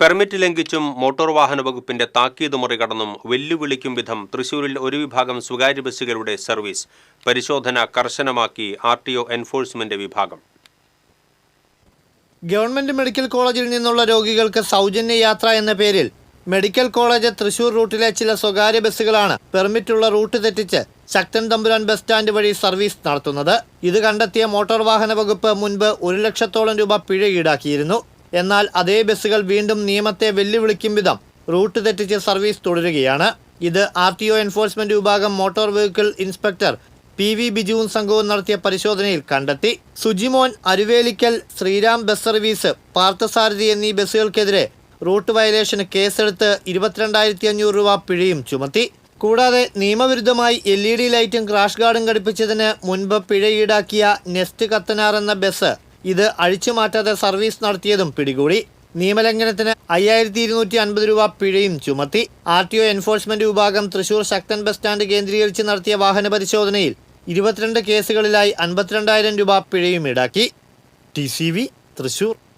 Permit ലംഘിച്ചും motor വാഹന വകുപ്പിന്റെ താക്കീത് മറികടന്നും വെല്ലുവിളിക്കും വിധം തൃശൂരിൽ ഒരു വിഭാഗം സ്വകാര്യ ബസ്സുകളുടെ സർവീസ്. പരിശോധന കർശനമാക്കി ആർ ടി ഒ എൻഫോഴ്സ്മെന്റ് വിഭാഗം. ഗവൺമെന്റ് മെഡിക്കൽ കോളേജിൽ നിന്നുള്ള രോഗികൾക്ക് സൗജന്യ യാത്ര എന്ന പേരിൽ മെഡിക്കൽ കോളേജ് തൃശൂർ റൂട്ടിലെ ചില സ്വകാര്യ ബസ്സുകളാണ് പെർമിറ്റുള്ള റൂട്ട് തെറ്റിച്ച് ശക്തൻ തമ്പുരാൻ ബസ് സ്റ്റാൻഡ് വഴി സർവീസ് നടത്തുന്നത്. ഇത് കണ്ടെത്തിയ മോട്ടോർ വാഹന വകുപ്പ് മുൻപ് ഒരു ലക്ഷത്തോളം രൂപ പിഴ ഈടാക്കിയിരുന്നു. എന്നാൽ അതേ ബസ്സുകൾ വീണ്ടും നിയമത്തെ വെല്ലുവിളിക്കും വിധം റൂട്ട് തെറ്റിച്ച് സർവീസ് തുടരുകയാണ്. ഇത് ആർ ടി ഒ എൻഫോഴ്സ്മെന്റ് വിഭാഗം motor vehicle inspector P V ബിജുവും സംഘവും നടത്തിയ പരിശോധനയിൽ കണ്ടെത്തി. സുജിമോൻ അരുവേലിക്കൽ ശ്രീരാം ബസ് സർവീസ് പാർത്ഥസാരഥി എന്നീ ബസ്സുകൾക്കെതിരെ റൂട്ട് വയലേഷന് കേസെടുത്ത് ഇരുപത്തിരണ്ടായിരത്തി അഞ്ഞൂറ് രൂപ പിഴയും ചുമത്തി. കൂടാതെ നിയമവിരുദ്ധമായി എൽ ഇ ഡി ലൈറ്റും ക്രാഷ് ഗാർഡും ഘടിപ്പിച്ചതിന് മുൻപ് പിഴ ഈടാക്കിയ നെസ്റ്റ് കത്തനാർ എന്ന ബസ് ഇത് അഴിച്ചുമാറ്റാതെ സർവീസ് നടത്തിയതും പിടികൂടി. നിയമലംഘനത്തിന് അയ്യായിരത്തി ഇരുന്നൂറ്റി അൻപത് രൂപ പിഴയും ചുമത്തി. ആർ ടി ഒ എൻഫോഴ്സ്മെന്റ് വിഭാഗം തൃശൂർ ശക്തൻ ബസ് സ്റ്റാൻഡ് കേന്ദ്രീകരിച്ച് നടത്തിയ വാഹന പരിശോധനയിൽ ഇരുപത്തിരണ്ട് കേസുകളിലായി അൻപത്തിരണ്ടായിരം രൂപ പിഴയും ഈടാക്കി. T C V Thrissur.